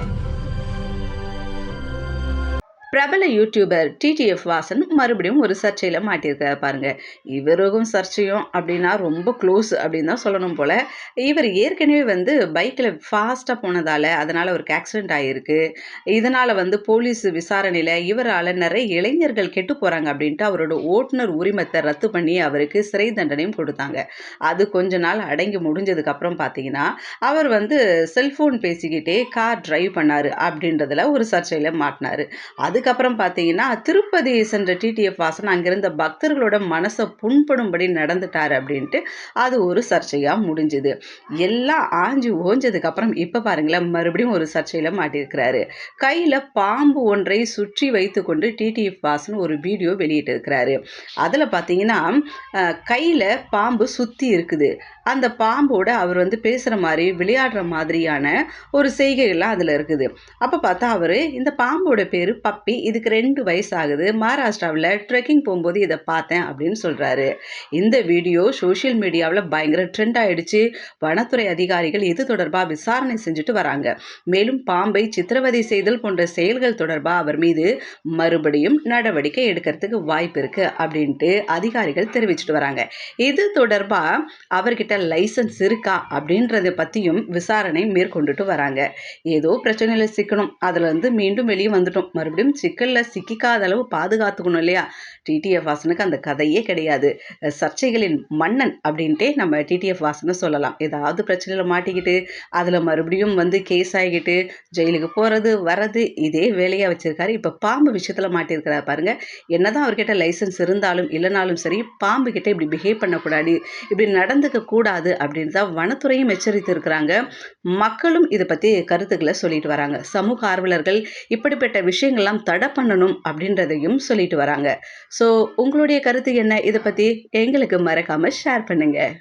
Thank you. பிரபல YouTuber TTF Vasan மறுபடியும் ஒரு சர்ச்சையில் மாட்டியிருக்காரு பாருங்க. இவருக்கும் சர்ச்சையும் அப்படின்னா ரொம்ப க்ளோஸ் அப்படின்னு தான் சொல்லணும் போல். இவர் ஏற்கனவே வந்து பைக்கில் ஃபாஸ்ட்டாக போனதால் அதனால் அவருக்கு ஆக்சிடென்ட் ஆகிருக்கு இதனால் வந்து போலீஸ் விசாரணையில் இவரால் நிறைய இளைஞர்கள் கெட்டு போகிறாங்க அப்படின்ட்டு அவரோட ஓட்டுநர் உரிமத்தை ரத்து பண்ணி அவருக்கு சிறை தண்டனையும் கொடுத்தாங்க. அது கொஞ்ச நாள் அடங்கி முடிஞ்சதுக்கப்புறம் பார்த்தீங்கன்னா அவர் வந்து செல்ஃபோன் பேசிக்கிட்டே கார் டிரைவ் பண்ணார் அப்படின்றதுல ஒரு சர்ச்சையில் மாட்டினார். அதுக்கப்புறம் பார்த்தீங்கன்னா திருப்பதி சென்ற டிடிஎஃப் வாசன் அங்கிருந்த பக்தர்களோட மனசை புண்படும்படி நடந்துட்டார் அப்படின்ட்டு அது ஒரு சர்ச்சையாக முடிஞ்சுது. எல்லாம் ஆஞ்சு ஓஞ்சதுக்கப்புறம் இப்போ பாருங்களேன் மறுபடியும் ஒரு சர்ச்சையில் மாட்டியிருக்கிறாரு கையில் பாம்பு ஒன்றை சுற்றி வைத்து கொண்டு டிடிஎஃப் வாசன் ஒரு வீடியோ வெளியிட்டிருக்கிறாரு. அதில் பார்த்தீங்கன்னா கையில் பாம்பு சுற்றி இருக்குது. அந்த பாம்போட அவர் வந்து பேசுகிற மாதிரி விளையாடுற மாதிரியான ஒரு செய்கைகள்லாம் அதில் இருக்குது. அப்போ பார்த்தா அவர் இந்த பாம்போட பேர் பப்பி இதுக்கு ரெண்டு வயசு ஆகுது மகாராஷ்டிராவில் ட்ரெக்கிங் போகும்போது இதை பார்த்தேன் அப்படின்னு சொல்கிறாரு இந்த வீடியோ சோஷியல் மீடியாவில் பயங்கர ட்ரெண்ட் ஆகிடுச்சு வனத்துறை அதிகாரிகள் இது தொடர்பாக விசாரணை செஞ்சுட்டு வராங்க. மேலும் பாம்பை சித்திரவதை செய்தல் போன்ற செயல்கள் தொடர்பாக அவர் மீது மறுபடியும் நடவடிக்கை எடுக்கிறதுக்கு வாய்ப்பு இருக்குது அப்படின்ட்டு அதிகாரிகள் தெரிவிச்சுட்டு வராங்க. இது தொடர்பாக அவர்கிட்ட லைசன்ஸ் இருக்கா அப்படின்றத பற்றியும் விசாரணை மேற்கொண்டுட்டு வராங்க. ஏதோ பிரச்சனையில் சிக்கணும். அதில் வந்து மீண்டும் வெளியே வந்துட்டோம். மறுபடியும் சிக்கலில் சிக்கிக்காத அளவு பாதுகாத்துக்கணும் இல்லையா? டிடிஎஃப் வாசனுக்கு அந்த கதையே கிடையாது. சர்ச்சைகளின் மன்னன் அப்படின்ட்டே நம்ம டிடிஎஃப் வாசனை சொல்லலாம். ஏதாவது பிரச்சனையில் மாட்டிக்கிட்டு அதில் மறுபடியும் வந்து கேஸ் ஆகிக்கிட்டு ஜெயிலுக்கு போகிறது வர்றது இதே வேலையாக வச்சுருக்காரு. இப்போ பாம்பு விஷயத்தில் மாட்டியிருக்கிறார் பாருங்கள் என்னதான் அவர்கிட்ட லைசன்ஸ் இருந்தாலும் இல்லைனாலும் சரி பாம்பு கிட்ட இப்படி பிஹேவ் பண்ணக்கூடாது. இப்படி நடந்துக்க கூடாது அப்படின்னு தான் வனத்துறையும் எச்சரித்து இருக்கிறாங்க மக்களும் இதை பற்றி கருத்துக்களை சொல்லிட்டு வராங்க. சமூக ஆர்வலர்கள் இப்படிப்பட்ட விஷயங்கள்லாம் தடை பண்ணணும் அப்படின்றதையும் சொல்லிட்டு வராங்க. ஸோ உங்களுடைய கருத்து என்ன? இதை பற்றி எங்களுக்கு மறக்காமல் ஷேர் பண்ணுங்கள்